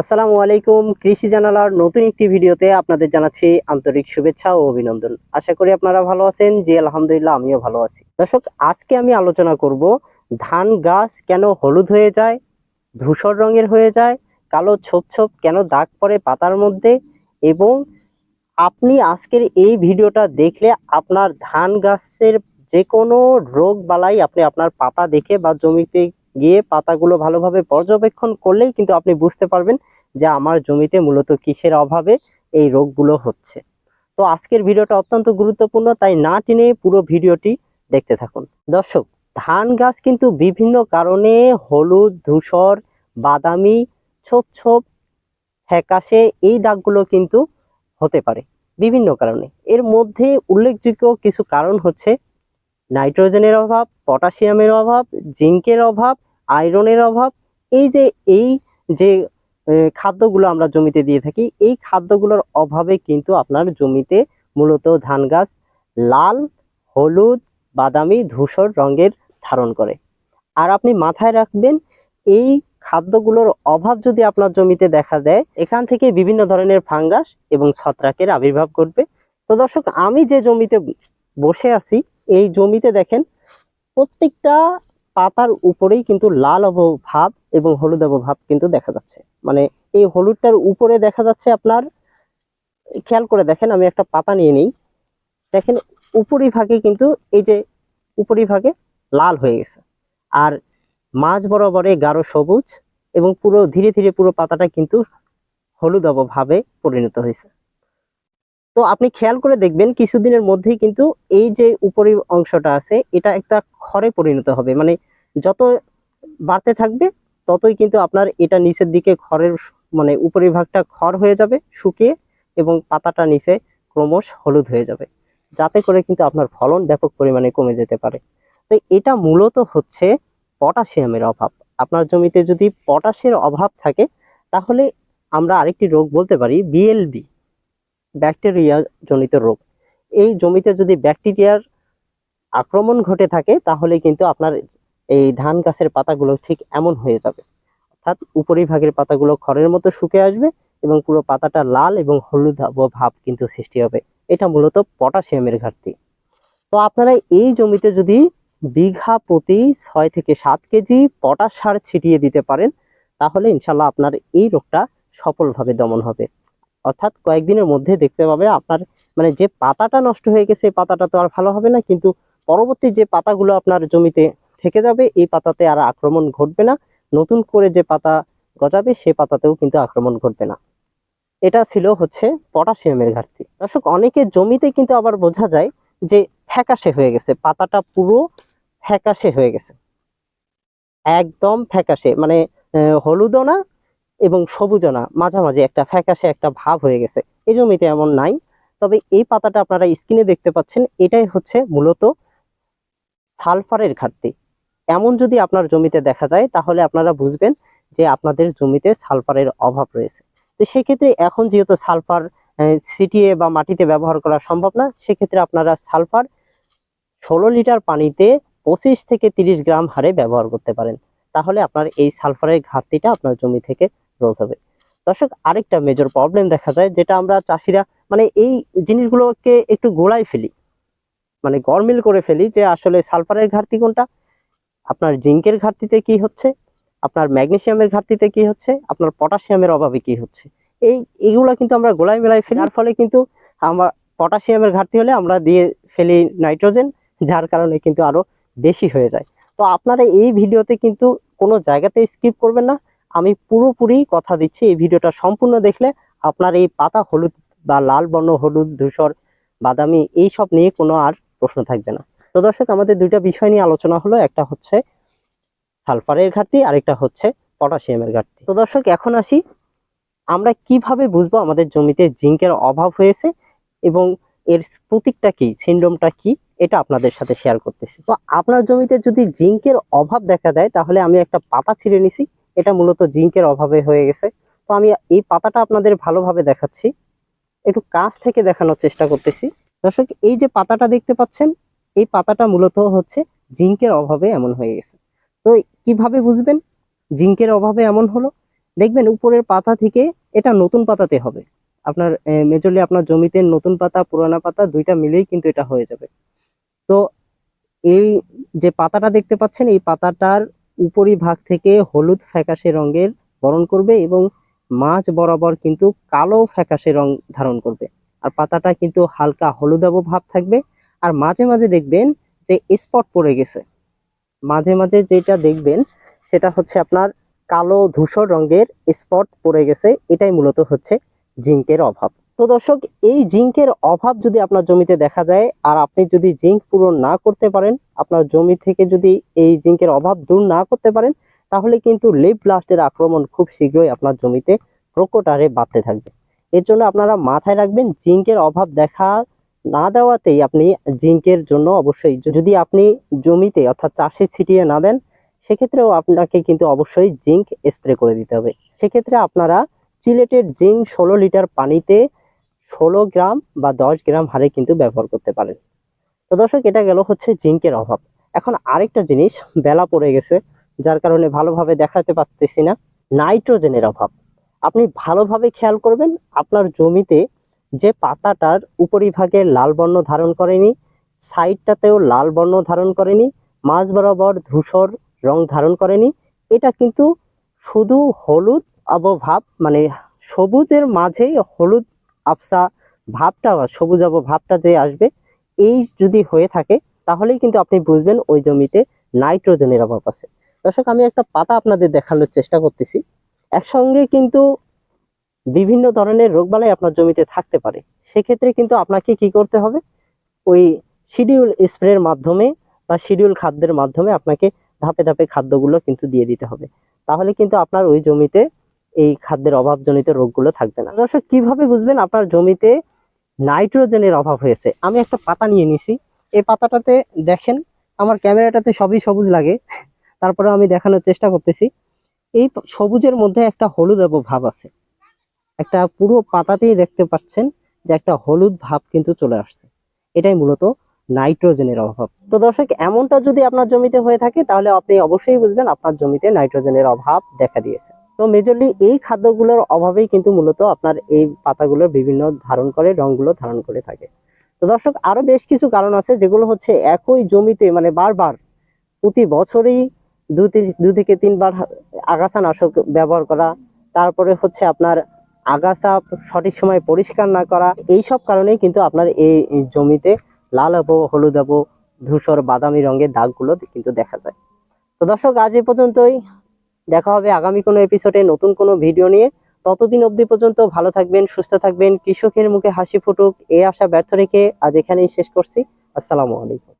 আসসালামু আলাইকুম, কৃষি জানালার নতুন একটি ভিডিওতে আপনাদের জানাচ্ছি আন্তরিক শুভেচ্ছা ও অভিনন্দন। আশা করি আপনারা ভালো আছেন, জি আলহামদুলিল্লাহ আমিও ভালো আছি। দর্শক, আজকে আমি আলোচনা করব ধান গাছ কেন হলুদ হয়ে যায়, ধূসর রঙের হয়ে যায়, কালো ছোপ ছোপ কেন দাগ পড়ে পাতার মধ্যে, এবং আপনি আজকের এই ভিডিওটা দেখলে আপনার ধান গাছের যে কোনো রোগ বালাই আপনি আপনার পাতা দেখে বা জমিতে গিয়ে পাতাগুলো ভালোভাবে পর্যবেক্ষণ করলেই কিন্তু আপনি বুঝতে পারবেন যে আমার জমিতে মূলত কিসের অভাবে এই রোগগুলো হচ্ছে। তো আজকের ভিডিওটা অত্যন্ত গুরুত্বপূর্ণ, তাই না টেনে পুরো ভিডিওটি দেখতে থাকুন। দর্শক, ধান গাছ কিন্তু বিভিন্ন কারণে হলুদ, ধূসর, বাদামি, ছোপ ছোপ ফ্যাকাশে এই দাগগুলো কিন্তু হতে পারে বিভিন্ন কারণে। এর মধ্যে উল্লেখযোগ্য কিছু কারণ হচ্ছে নাইট্রোজেনের অভাব, পটাশিয়ামের অভাব, জিঙ্কের অভাব আয়রনের অভাব, এই যে এই যে খাদ্যগুলো আমরা জমিতে দিয়ে থাকি, এই খাদ্যগুলোর অভাবে কিন্তু আপনার জমিতে মূলত ধান গাছ লাল, হলুদ, বাদামি, ধূসর রঙের ধারণ করে। আর আপনি মাথায় রাখবেন, এই খাদ্যগুলোর অভাব যদি আপনার জমিতে দেখা দেয়, এখান থেকে বিভিন্ন ধরনের ফাঙ্গাস এবং ছত্রাকের আবির্ভাব ঘটবে। তো দর্শক, আমি যে জমিতে বসে আছি, এই জমিতে দেখেন, প্রত্যেকটা পাতার উপরেই কিন্তু লাল ভাব এবং হলুদ ভাব কিন্তু দেখা যাচ্ছে। মানে এই হলুদটার উপরে দেখা যাচ্ছে আপনার, খেয়াল করে দেখেন, আমি একটা পাতা নিয়ে নিই। দেখেন, উপরিভাগে কিন্তু এই যে উপরিভাগে লাল হয়ে গেছে। আর মাঝ বরাবরে গাঢ় সবুজ এবং পুরো, ধীরে ধীরে পুরো পাতাটা কিন্তু হলুদ ভাবে পরিণত হয়েছে। তো আপনি খেয়াল করে দেখবেন কিছুদিনের মধ্যেই কিন্তু এই যে উপরি অংশটা আছে, এটা একটা খড়ে পরিণত হবে। মানে যত বাড়তে থাকবে, ততই কিন্তু আপনার এটা নিচের দিকে খড়ের মানে উপরিভাগটা খড় হয়ে যাবে, শুকিয়ে এবং পাতাটা নিচে ক্রমশ হলুদ হয়ে যাবে। যাতে করে কিন্তু আপনার ফলন ব্যাপক পরিমাণে কমে যেতে পারে। তো এটা মূলত হচ্ছে পটাশিয়ামের অভাব। আপনার জমিতে যদি পটাশের অভাব থাকে, তাহলে আমরা আরেকটি রোগ বলতে পারি বিএলবি। ব্যাকটেরিয়া জনিত রোগ। এই জমিতে যদি ব্যাকটেরিয়ার আক্রমণ ঘটে থাকে, তাহলে কিন্তু আপনার এই ধান গাছের পাতাগুলো ঠিক এমন হয়ে যাবে। অর্থাৎ উপরিভাগের পাতাগুলো খড়ের মতো শুকে আসবে এবং পুরো পাতাটা লাল এবং হলুদ ভাব কিন্তু সৃষ্টি হবে। এটা মূলত পটাশিয়ামের ঘাটতি। তো আপনারা এই জমিতে যদি বিঘা প্রতি ছয় থেকে সাত কেজি পটাশ সার ছিটিয়ে দিতে পারেন, তাহলে ইনশাল্লাহ আপনার এই রোগটা সফলভাবে দমন হবে। অর্থাৎ কয়েকদিনের মধ্যে দেখতে পাবে আপনার মানে যে পাতাটা নষ্ট হয়ে গেছে, এই পাতাটা তো আর ভালো হবে না, কিন্তু পরবর্তী যে পাতাগুলো আপনার জমিতে থেকে যাবে, এই পাতাতে আর আক্রমণ ঘটবে না। নতুন করে যে পাতা গজাবে, সে পাতাতেও কিন্তু আক্রমণ ঘটবে না। এটা ছিল হচ্ছে পটাশিয়ামের ঘাটতি। দর্শক অনেকে জমিতে কিন্তু আবার বোঝা যায় যে ফ্যাকাশে হয়ে গেছে, পাতাটা পুরো ফ্যাকাশে হয়ে গেছে। একদম ফ্যাকাশে মানে হলুদও না এবং সবুজও না মাঝামাঝি একটা ফ্যাকাশে একটা ভাব হয়ে গেছে। এই জমিতে এমন নাই। তবে এই পাতাটা আপনারা স্ক্রিনে দেখতে পাচ্ছেন, এটাই হচ্ছে মূলত সালফারের ঘাটতি। এমন যদি আপনার জমিতে দেখা যায়, তাহলে আপনারা বুঝবেন যে আপনাদের জমিতে সালফারের অভাব রয়েছে। তো সেক্ষেত্রে এখন যেহেতু সালফার সিটিয়ে বা মাটিতে ব্যবহার করা সম্ভব না, সেক্ষেত্রে আপনারা সালফার ষোলো লিটার পানিতে পঁচিশ থেকে তিরিশ গ্রাম হারে ব্যবহার করতে পারেন। তাহলে আপনার এই সালফারের ঘাটতিটা আপনার জমি থেকে রোধ হবে। দর্শক, আরেকটা মেজর প্রবলেম দেখা যায়, যেটা আমরা চাষিরা মানে এই জিনিসগুলোকে একটু গোড়ায় ফেলি। মানে গরমিল করে ফেলি যে আসলে সালফারের ঘাটতি কোনটা? আপনার জিঙ্কের ঘাটতিতে কি হচ্ছে? আপনার ম্যাগনেসিয়ামের ঘাটতিতে কি হচ্ছে? আপনার পটাশিয়ামের অভাবে কি হচ্ছে? এই, এগুলো কিন্তু আমরা গোলায় মেলায় ফেলি। যার ফলে কিন্তু আমার পটাশিয়ামের ঘাটতি হলে আমরা দিয়ে ফেলি নাইট্রোজেন, যার কারণে কিন্তু আরও বেশি হয়ে যায়। তো আপনারা এই ভিডিওতে কিন্তু কোনো জায়গাতে স্কিপ করবেন না। আমি পুরোপুরি কথা দিচ্ছি, এই ভিডিওটা সম্পূর্ণ দেখলে আপনার এই পাতা হলুদ বা লাল বর্ণ, হলুদ, ধূসর, বাদামি এই সব নিয়ে কোনো আর প্রশ্ন থাকবে না। তো দর্শক, আমাদের দুইটা বিষয় নিয়ে আলোচনা হলো, একটা হচ্ছে সালফারের ঘাটতি, আরেকটা হচ্ছে পটাশিয়ামের ঘাটতি। তো দর্শক, এখন আসি, আমরা কীভাবে বুঝব আমাদের জমিতে জিঙ্কের অভাব হয়েছে এবং এর প্রতীকটা কি সিন্ড্রোমটা কি, এটা আপনাদের সাথে শেয়ার করতেছি। তো আপনার জমিতে যদি জিঙ্কের অভাব দেখা দেয়, তাহলে আমি একটা পাতা ছিঁড়ে নিছি এটা মূলত জিঙ্কের অভাবে হয়ে গেছে। তো আমি এই পাতাটা আপনাদের ভালোভাবে দেখাচ্ছি। একটু কাছ থেকে দেখানোর চেষ্টা করতেছি। দর্শক, এই যে পাতাটা দেখতে পাচ্ছেন, এই পাতাটা মূলত হচ্ছে জিঙ্কের অভাবে এমন হয়ে গেছে। তো কীভাবে বুঝবেন? জিঙ্কের অভাবে এমন হলো? দেখবেন উপরের পাতা থেকে এটা নতুন পাতাতে হবে। আপনার মেজরলি আপনার জমিতে নতুন পাতা, পুরানা পাতা দুইটা মিলেই কিন্তু এটা হয়ে যাবে। তো এই যে পাতাটা দেখতে পাচ্ছেন, এই পাতাটার উপরি ভাগ থেকে হলুদ ফ্যাকাশে রঙের বরণ করবে এবং মাঝ বরাবর কিন্তু কালো ফ্যাকাশে রং ধারণ করবে। আর পাতাটা কিন্তু হালকা হলুদাভ ভাব থাকবে। আর মাঝে মাঝে দেখবেন যে স্পট পড়ে গেছে। মাঝে মাঝে যেটা দেখবেন, সেটা হচ্ছে আপনার কালো ধূসর রঙের স্পট পড়ে গেছে। এটাই মূলত হচ্ছে জিঙ্কের অভাব। তো দর্শক, এই জিঙ্কের অভাব যদি আপনার জমিতে দেখা যায় আর আপনি যদি জিঙ্ক পূরণ না করতে পারেন, আপনার জমি থেকে যদি এই জিঙ্কের অভাব দূর না করতে পারেন, তাহলে কিন্তু লিপ ব্লাস্টের আক্রমণ খুব শীঘ্রই আপনার জমিতে প্রকট হারে বাড়তে থাকবে। এর জন্য আপনারা মাথায় রাখবেন, জিঙ্কের অভাব দেখা না দেওয়াতেই আপনি জিঙ্কের জন্য অবশ্যই যদি আপনি জমিতে অর্থাৎ চাষে ছিটিয়ে না দেন, সেক্ষেত্রেও আপনাকে কিন্তু অবশ্যই জিঙ্ক স্প্রে করে দিতে হবে। সেক্ষেত্রে আপনারা চিলেটের জিঙ্ক ষোলো লিটার পানিতে ষোলো গ্রাম বা দশ গ্রাম হারে কিন্তু ব্যবহার করতে পারেন। তো দর্শক, এটা গেল হচ্ছে জিঙ্কের অভাব। এখন আরেকটা জিনিস বেলা পড়ে গেছে, যার কারণে ভালোভাবে দেখাতে পারতেছি না, নাইট্রোজেনের অভাব। আপনি ভালোভাবে খেয়াল করবেন, আপনার জমিতে যে পাতাটার উপরিভাগে লাল বর্ণ ধারণ করেনি, সাইডটাতেও লাল বর্ণ ধারণ করেনি, মাঝ বরাবর ধূসর রং ধারণ করেনি, এটা কিন্তু শুধু হলুদ অবভাব মানে সবুজের মাঝেই হলুদ আফসা ভাবটা সবুজ আব ভাবটা যে আসবে, এই যদি হয়ে থাকে, তাহলেই কিন্তু আপনি বুঝবেন ওই জমিতে নাইট্রোজেনের অভাব আছে। দর্শক, আমি একটা পাতা আপনাদের দেখানোর চেষ্টা করতেছি। একসঙ্গে কিন্তু বিভিন্ন ধরনের রোগবালাই আপনার জমিতে থাকতে পারে। সেক্ষেত্রে কিন্তু আপনাকে কি করতে হবে? ওই শিডিউল স্প্রের মাধ্যমে বা শিডিউল খাদ্যের মাধ্যমে আপনাকে ধাপে ধাপে খাদ্যগুলো কিন্তু দিয়ে দিতে হবে। তাহলে কিন্তু আপনার ওই জমিতে এই খাদ্যের অভাবজনিত রোগগুলো থাকবে না। দর্শক, কীভাবে বুঝবেন আপনার জমিতে নাইট্রোজেনের অভাব হয়েছে? আমি একটা পাতা নিয়ে নিছি। এই পাতাটাতে দেখেন, আমার ক্যামেরাটাতে সবই সবুজ লাগে। তারপরে আমি দেখানোর চেষ্টা করতেছি। এই সবুজের মধ্যে একটা হলুদ এবং ভাব আছে। একটা পুরো পাতাতেই দেখতে পাচ্ছেন যে একটা হলুদ ভাব কিন্তু চলে আসছে। এটাই মূলত নাইট্রোজেনের অভাব। তো দর্শক, এমনটা যদি আপনার জমিতে হয়ে থাকে, তাহলে আপনি অবশ্যই বুঝবেন আপনার জমিতে নাইট্রোজেনের অভাব দেখা দিয়েছে। তো মেজরলি এই খাদ্যগুলোর অভাবেই কিন্তু মূলত আপনার এই পাতাগুলোর বিভিন্ন ধারণ করে রংগুলো ধারণ করে থাকে। তো দর্শক, আরও বেশ কিছু কারণ আছে যেগুলো হচ্ছে একই জমিতে মানে বারবার প্রতি বছরই দু তিন- দু থেকে তিনবার আগাছা নাশক ব্যবহার করা, তারপরে হচ্ছে আপনার আগাছা সঠিক সময় পরিষ্কার না করা এই সব কারণেই কিন্তু আপনার এই জমিতে লাল আবো হলুদ আবো ধূসর বাদামি রঙের দাগগুলো কিন্তু দেখা যায়। তো দর্শক, আজ এই পর্যন্তই। দেখা হবে আগামী কোনো এপিসোডে নতুন কোনো ভিডিও নিয়ে। ততদিন অবধি পর্যন্ত ভালো থাকবেন, সুস্থ থাকবেন, কৃষকের মুখে হাসি ফুটুক এ আশা ব্যর্থ রেখে আজ এখানেই শেষ করছি। আসসালামু আলাইকুম।